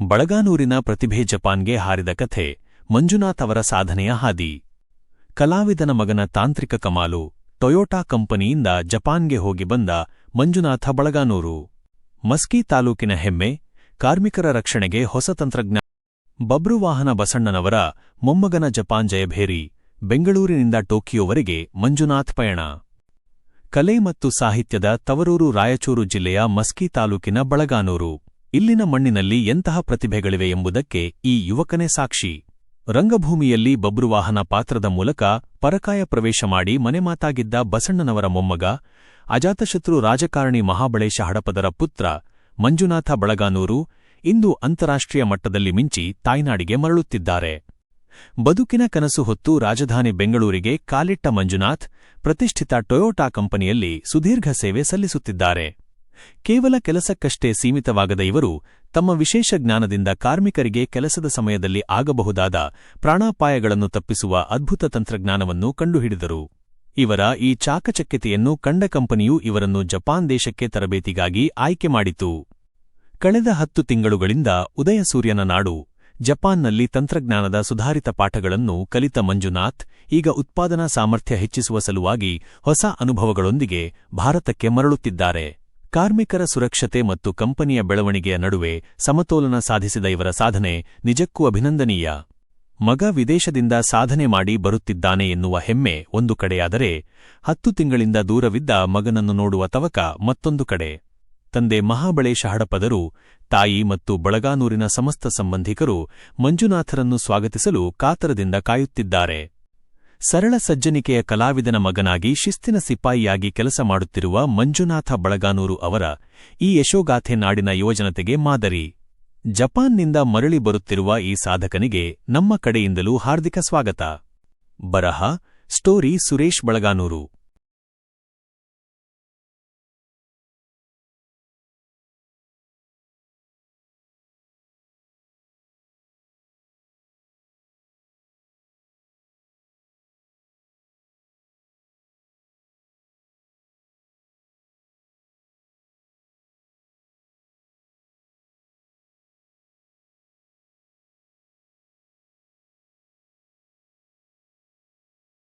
ಬಳಗಾನೂರಿನ ಪ್ರತಿಭೆ ಜಪಾನ್ಗೆ ಹಾರಿದ ಕಥೆ, ಮಂಜುನಾಥ್ ಅವರ ಸಾಧನೆಯ ಹಾದಿ. ಕಲಾವಿದನ ಮಗನ ತಾಂತ್ರಿಕ ಕಮಾಲು, ಟೊಯೋಟಾ ಕಂಪನಿಯಿಂದ ಜಪಾನ್ಗೆ ಹೋಗಿ ಬಂದ ಮಂಜುನಾಥ ಬಳಗಾನೂರು. ಮಸ್ಕಿ ತಾಲೂಕಿನ ಹೆಮ್ಮೆ, ಕಾರ್ಮಿಕರ ರಕ್ಷಣೆಗೆ ಹೊಸ ತಂತ್ರಜ್ಞಾನ. ಬಬ್ರುವಾಹನ ಬಸಣ್ಣನವರ ಮೊಮ್ಮಗನ ಜಪಾನ್ ಜಯಭೇರಿ, ಬೆಂಗಳೂರಿನಿಂದ ಟೋಕಿಯೋವರೆಗೆ ಮಂಜುನಾಥ್ ಪಯಣ. ಕಲೆ ಮತ್ತು ಸಾಹಿತ್ಯದ ತವರೂರು ರಾಯಚೂರು ಜಿಲ್ಲೆಯ ಮಸ್ಕಿ ತಾಲೂಕಿನ ಬಳಗಾನೂರು. ಇಲ್ಲಿನ ಮಣ್ಣಿನಲ್ಲಿ ಎಂತಹ ಪ್ರತಿಭೆಗಳಿವೆ ಎಂಬುದಕ್ಕೆ ಈ ಯುವಕನೇ ಸಾಕ್ಷಿ. ರಂಗಭೂಮಿಯಲ್ಲಿ ಬಬ್ರುವಾಹನ ಪಾತ್ರದ ಮೂಲಕ ಪರಕಾಯ ಪ್ರವೇಶ ಮಾಡಿ ಮನೆಮಾತಾಗಿದ್ದ ಬಸಣ್ಣನವರ ಮೊಮ್ಮಗ, ಅಜಾತಶತ್ರು ರಾಜಕಾರಣಿ ಮಹಾಬಳೇಶ ಹಡಪದರ ಪುತ್ರ ಮಂಜುನಾಥ ಬಳಗಾನೂರು ಇಂದು ಅಂತಾರಾಷ್ಟ್ರೀಯ ಮಟ್ಟದಲ್ಲಿ ಮಿಂಚಿ ತಾಯ್ನಾಡಿಗೆ ಮರಳುತ್ತಿದ್ದಾರೆ. ಬದುಕಿನ ಕನಸು ಹೊತ್ತು ರಾಜಧಾನಿ ಬೆಂಗಳೂರಿಗೆ ಕಾಲಿಟ್ಟ ಮಂಜುನಾಥ್, ಪ್ರತಿಷ್ಠಿತ ಟೊಯೋಟಾ ಕಂಪನಿಯಲ್ಲಿ ಸುದೀರ್ಘ ಸೇವೆ ಸಲ್ಲಿಸುತ್ತಿದ್ದಾರೆ. ಕೇವಲ ಕೆಲಸಕ್ಕಷ್ಟೇ ಸೀಮಿತವಾಗದ ಇವರು ತಮ್ಮ ವಿಶೇಷ ಜ್ಞಾನದಿಂದ ಕಾರ್ಮಿಕರಿಗೆ ಕೆಲಸದ ಸಮಯದಲ್ಲಿ ಆಗಬಹುದಾದ ಪ್ರಾಣಾಪಾಯಗಳನ್ನು ತಪ್ಪಿಸುವ ಅದ್ಭುತ ತಂತ್ರಜ್ಞಾನವನ್ನು ಕಂಡುಹಿಡಿದರು. ಇವರ ಈ ಚಾಕಚಕ್ಯತೆಯನ್ನು ಕಂಡ ಕಂಪನಿಯು ಇವರನ್ನು ಜಪಾನ್ ದೇಶಕ್ಕೆ ತರಬೇತಿಗಾಗಿ ಆಯ್ಕೆ ಮಾಡಿತು. ಕಳೆದ ಹತ್ತು ತಿಂಗಳುಗಳಿಂದ ಉದಯಸೂರ್ಯನ ನಾಡು, ಜಪಾನ್ನಲ್ಲಿ ತಂತ್ರಜ್ಞಾನದ ಸುಧಾರಿತ ಪಾಠಗಳನ್ನು ಕಲಿತ ಮಂಜುನಾಥ್, ಈಗ ಉತ್ಪಾದನಾ ಸಾಮರ್ಥ್ಯ ಹೆಚ್ಚಿಸುವ ಸಲುವಾಗಿ ಹೊಸ ಅನುಭವಗಳೊಂದಿಗೆ ಭಾರತಕ್ಕೆ ಮರಳುತ್ತಿದ್ದಾರೆ. ಕಾರ್ಮಿಕರ ಸುರಕ್ಷತೆ ಮತ್ತು ಕಂಪನಿಯ ಬೆಳವಣಿಗೆಯ ನಡುವೆ ಸಮತೋಲನ ಸಾಧಿಸಿದ ಇವರ ಸಾಧನೆ ನಿಜಕ್ಕೂ ಅಭಿನಂದನೀಯ. ಮಗ ವಿದೇಶದಿಂದ ಸಾಧನೆ ಮಾಡಿ ಬರುತ್ತಿದ್ದಾನೆ ಎನ್ನುವ ಹೆಮ್ಮೆ ಒಂದು ಕಡೆಯಾದರೆ, ಹತ್ತು ತಿಂಗಳಿಂದ ದೂರವಿದ್ದ ಮಗನನ್ನು ನೋಡುವ ತವಕ ಮತ್ತೊಂದು ಕಡೆ. ತಂದೆ ಮಹಾಬಳೇಶ ಹಡಪದರು, ತಾಯಿ ಮತ್ತು ಬಳಗಾನೂರಿನ ಸಮಸ್ತ ಸಂಬಂಧಿಕರು ಮಂಜುನಾಥರನ್ನು ಸ್ವಾಗತಿಸಲು ಕಾತರದಿಂದ ಕಾಯುತ್ತಿದ್ದಾರೆ. ಸರಳ ಸಜ್ಜನಿಕೆಯ ಕಲಾವಿದನ ಮಗನಾಗಿ ಶಿಸ್ತಿನ ಸಿಪಾಯಿಯಾಗಿ ಕೆಲಸ ಮಾಡುತ್ತಿರುವ ಮಂಜುನಾಥ ಬಳಗಾನೂರು ಅವರ ಈ ಯಶೋಗಾಥೆ ನಾಡಿನ ಯುವಜನತೆಗೆ ಮಾದರಿ. ಜಪಾನ್ನಿಂದ ಮರಳಿ ಬರುತ್ತಿರುವ ಈ ಸಾಧಕನಿಗೆ ನಮ್ಮ ಕಡೆಯಿಂದಲೂ ಹಾರ್ದಿಕ ಸ್ವಾಗತ. ಬರಹ, ಸ್ಟೋರಿ ಸುರೇಶ್ ಬಳಗಾನೂರು.